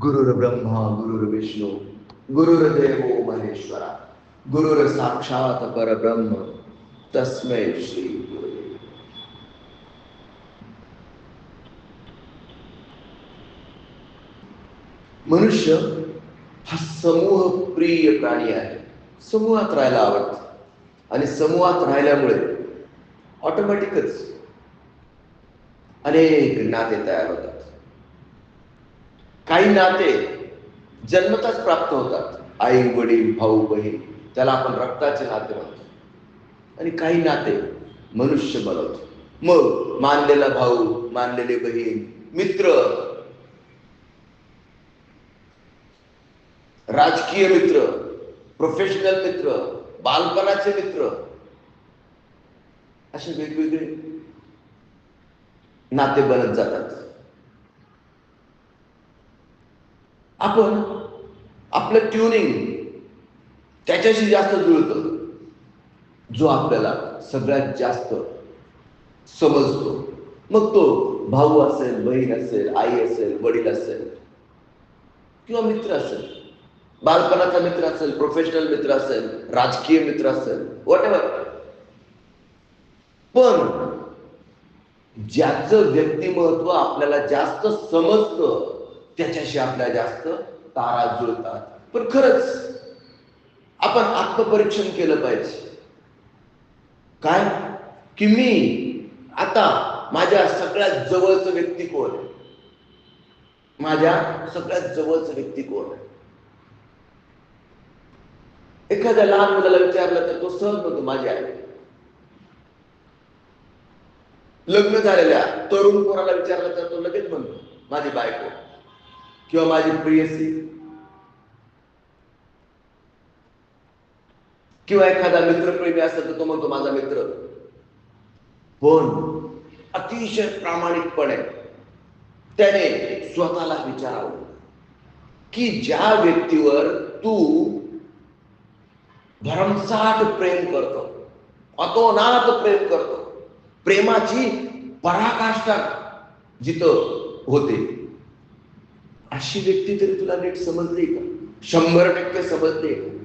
गुरुर्ब्रह्मा गुरुर्विष्णू गुरुर्देवो महेश्वरा गुरुर साक्षात परब्रह्म तस्मै श्री गुरु मनुष्य हा समूह प्रिय प्राणी आहे. समूहात राहायला आवडत. आणि समूहात राहिल्यामुळे ऑटोमॅटिकच अनेक नाते तयार होतात. काही नाते जन्मताच प्राप्त होतात. आई वडील भाऊ बहीण त्याला आपण रक्ताचे नाते म्हणतो. आणि काही नाते मनुष्य बनवतो. मग मानलेला भाऊ मानलेले बहीण मित्र राजकीय मित्र प्रोफेशनल मित्र बालपणाचे मित्र असे वेगवेगळे नाते बनत जातात. आपण आपलं ट्युनिंग त्याच्याशी जास्त जुळतं. जो आपल्याला सगळ्यात जास्त समजतो. मग तो भाऊ असेल बहीण असेल आई असेल वडील असेल किंवा मित्र असेल. बालपणाचा मित्र असेल प्रोफेशनल मित्र असेल राजकीय मित्र असेल वॉट पण ज्याचं व्यक्तिमत्व आपल्याला जास्त समजतं त्याच्याशी आपल्या जास्त तारा जुळतात. पण खरंच आपण आत्मपरीक्षण केलं पाहिजे. काय? की मी आता माझ्या सगळ्यात जवळचं व्यक्ती कोण आहे? माझ्या सगळ्यात जवळचं व्यक्ती कोण आहे? एखाद्या लहान मुलाला विचारलं तर तो सहज म्हणतो माझी आई. लग्न झालेल्या तरुण कोणाला विचारलं तर तो लगेच म्हणतो माझी बायको. किंवा माझी प्रियसी किंवा एखादा मित्रप्रेमी असेल तर तो म्हणतो माझा मित्र पण अतिशय प्रामाणिकपणे त्याने स्वतःला विचारावं की ज्या व्यक्तीवर तू भरमसाठ प्रेम करतो अतोनात प्रेम करतो प्रेमाची पराकाष्ठा जिथं होते अशी व्यक्ती तरी तुला नीट समजली का? शंभर टक्के समजते. का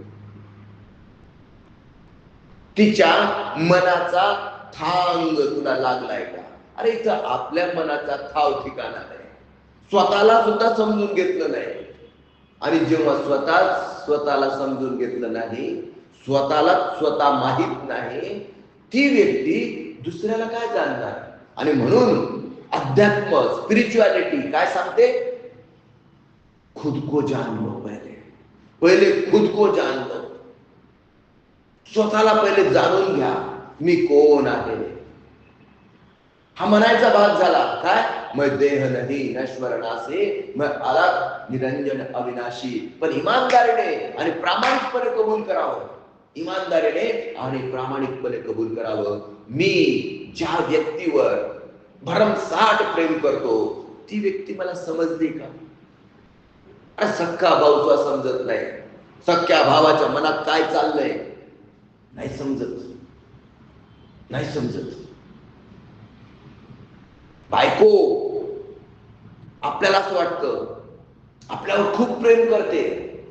तिच्या मनाचा थांग तुला लागलाय का? अरे इथं आपल्या मनाचा थाव ठिकाणा नाही. स्वतःला सुद्धा समजून घेतलं नाही. आणि जेव्हा स्वतः स्वतःला समजून घेतलं नाही स्वतःला स्वतः माहीत नाही ती व्यक्ती दुसऱ्याला काय जाणणार? आणि म्हणून अध्यात्म स्पिरिच्युअलिटी काय सांगते? खुद को जान लो पहिले। पहिले खुद को जान लो। स्वतःला पहिले जाणून घ्या मी कोण आहे? हा म्हणायचा भाग झाला. काय? मग देह नाही नश्वरणासे मग आला निरंजन अविनाशी. पण इमानदारीने आणि प्रामाणिकपणे कबूल करावं. इमानदारीने आणि प्रामाणिकपणे कबूल करावं. मी ज्या व्यक्तीवर भरमसाठ प्रेम करतो ती व्यक्ती मला समजली का? अरे सख्खा भाऊ तुला समजत नाही. सख्या भावाच्या मनात काय चाललंय? नाही समजत. नाही समजत. बायको आपल्याला असं वाटतं आपल्यावर खूप प्रेम करते.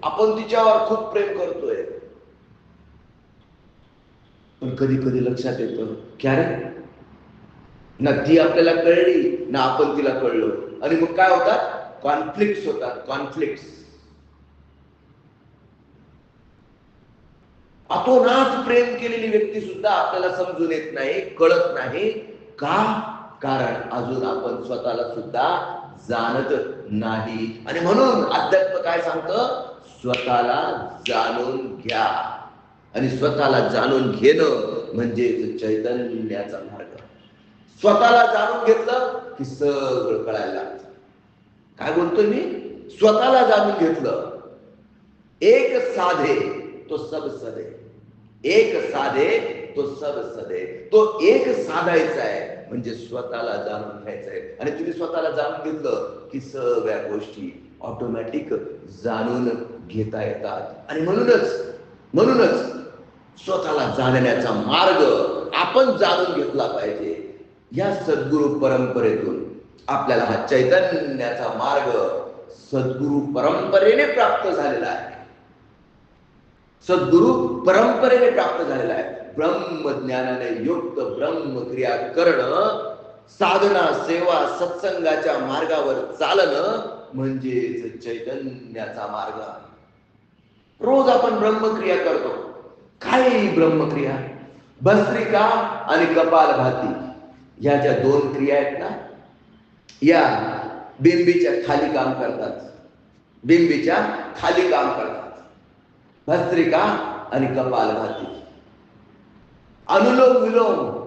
आपण तिच्यावर खूप प्रेम करतोय. पण कधी कधी लक्षात येतं की अरे ना ती आपल्याला कळली ना आपण तिला कळलो. आणि मग काय होतात? कॉन्फ्लिक्ट होतात कॉन्फ्लिक्ट अतोनाच प्रेम केलेली व्यक्ती सुद्धा आपल्याला समजून येत नाही कळत नाही. का? कारण अजून आपण स्वतःला सुद्धा जाणत नाही. आणि म्हणून अध्यात्म काय सांगतं? स्वतःला जाणून घ्या. आणि स्वतःला जाणून घेणं म्हणजे चैतन्याचा मार्ग. स्वतःला जाणून घेतलं की सगळं कळायला लागतं. काय बोलतोय मी? स्वतःला जाणून घेतलं एक साधे तो सब सदे. एक साधे तो सब सदे. तो एक साधायचा आहे म्हणजे स्वतःला जाणून घ्यायचं आहे. आणि तुम्ही स्वतःला जाणून घेतलं की सगळ्या गोष्टी ऑटोमॅटिक जाणून घेता येतात. आणि म्हणूनच म्हणूनच स्वतःला जाणण्याचा मार्ग आपण जाणून घेतला पाहिजे. या सद्गुरु परंपरेतून आपल्याला हा चैतन्याचा मार्ग सद्गुरु परंपरेने प्राप्त झालेला आहे. सद्गुरु परंपरेने प्राप्त झालेला आहे. ब्रह्मज्ञानाने युक्त ब्रह्मक्रिया करणं साधना सेवा सत्संगाच्या मार्गावर चालणं म्हणजेच चैतन्याचा मार्ग रोज आपण ब्रह्मक्रिया करतो. काय ब्रह्मक्रिया भस्त्रिका आणि कपालभाती ह्या ज्या दोन क्रिया आहेत ना या बिंबीच्या खाली काम करतात. बिंबीच्या खाली काम करतात. भस्त्रिका आणि कपालभाती अनुलोम विलोम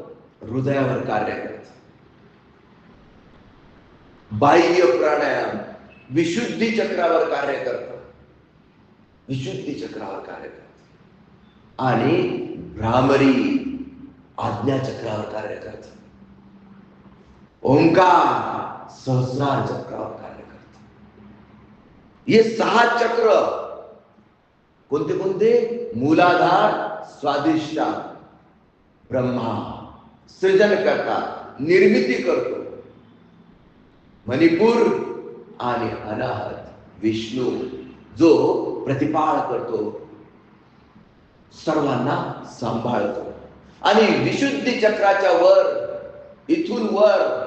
हृदयावर कार्य करतात. बाह्य प्राणायाम विशुद्धी चक्रावर कार्य करतात. विशुद्धी चक्रावर कार्य करतात. आणि भ्रामरी आज्ञा चक्रावर कार्य करतात. ओंकार सहस्रार चक्रावर कार्य करतात हे सहा चक्र कोणते कोणते? मूलाधार स्वादिष्टा ब्रह्मा सृजन करतात निर्मिती करतो. मणिपूर आणि अनाहत विष्णू जो प्रतिपाळ करतो सर्वांना सांभाळतो. आणि विशुद्धी चक्राच्या वर इथून वर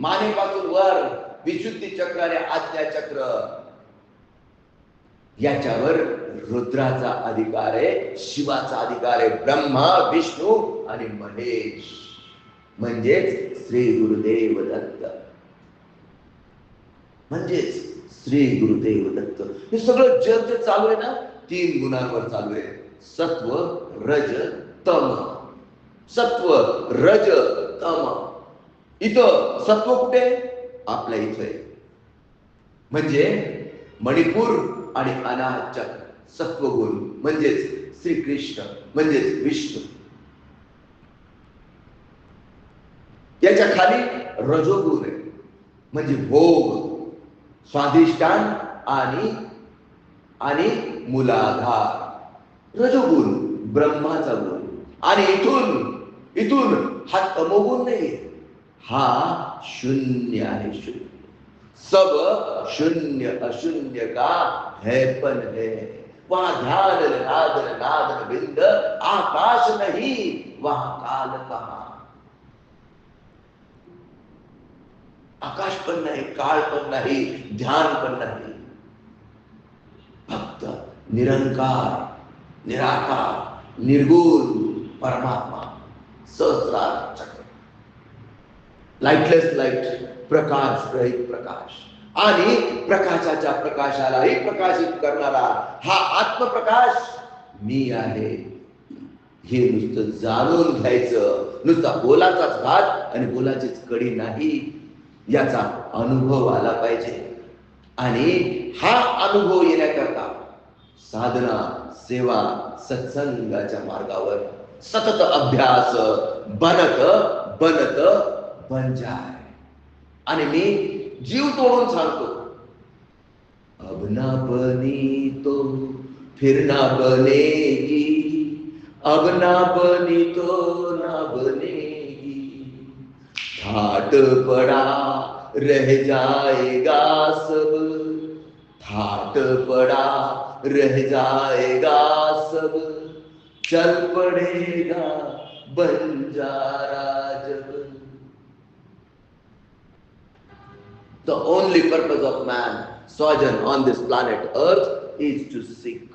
मानेपासून वर विशुद्धी चक्र आणि आज्ञा चक्र. याच्यावर रुद्राचा अधिकार आहे शिवाचा अधिकार आहे ब्रह्मा विष्णू आणि महेश. म्हणजेच श्री गुरुदेव दत्त म्हणजेच श्री गुरुदेव दत्त हे सगळं जग जे चालू आहे ना तीन गुणांवर चालू आहे. सत्व रज तम. सत्व रज तम. इथं सत्व कुठे? आपल्या इथं आहे. म्हणजे मणिपूर आणि अनाहतच्या चक्र सत्वगुण म्हणजेच श्रीकृष्ण म्हणजेच विष्णू. याच्या खाली रजोगुण आहे. म्हणजे भोग स्वाधिष्ठान आणि आणि मुलाधार. रजोगुण ब्रह्माचा गुण. आणि इथून इथून हा तमोगुण नाही हा शून्य है शून्य. सब शून्य अशून्य का है पण है. वहाँ ध्यान नादन नादन बिंद, आकाश नहीं, वहाँ काल कहा? आकाश पण नाही काळ पण नाही, ध्यान पर नहीं। भक्त, निरंकार, निराकार, निर्गुण, परमात्मा, सहस्रार चक्र। लाईटलेस लाइट प्रकाश रहित प्रकाश आणि प्रकाशाच्या प्रकाशालाही प्रकाशित करणारा हा आत्मप्रकाश मी आहे. हे नुसतं जाणून घ्यायचं नुसता बोलाचाच भात आणि बोलाचीच कडी नाही याचा अनुभव आला पाहिजे. आणि हा अनुभव येण्याकरता साधना सेवा सत्संगाच्या मार्गावर सतत अभ्यास बनत बनत बनजाय आणि मी जीव तोडून अब ना बनी तो फिर ना बनेगी। अब ना बनी तो ना बनेगी। ठाट पड़ा रह जाएगा सब। ठाट पड़ा रह जाएगा सब। चल पड़ेगा बंजारा जब The only purpose of man, sojourn on this planet Earth, is to seek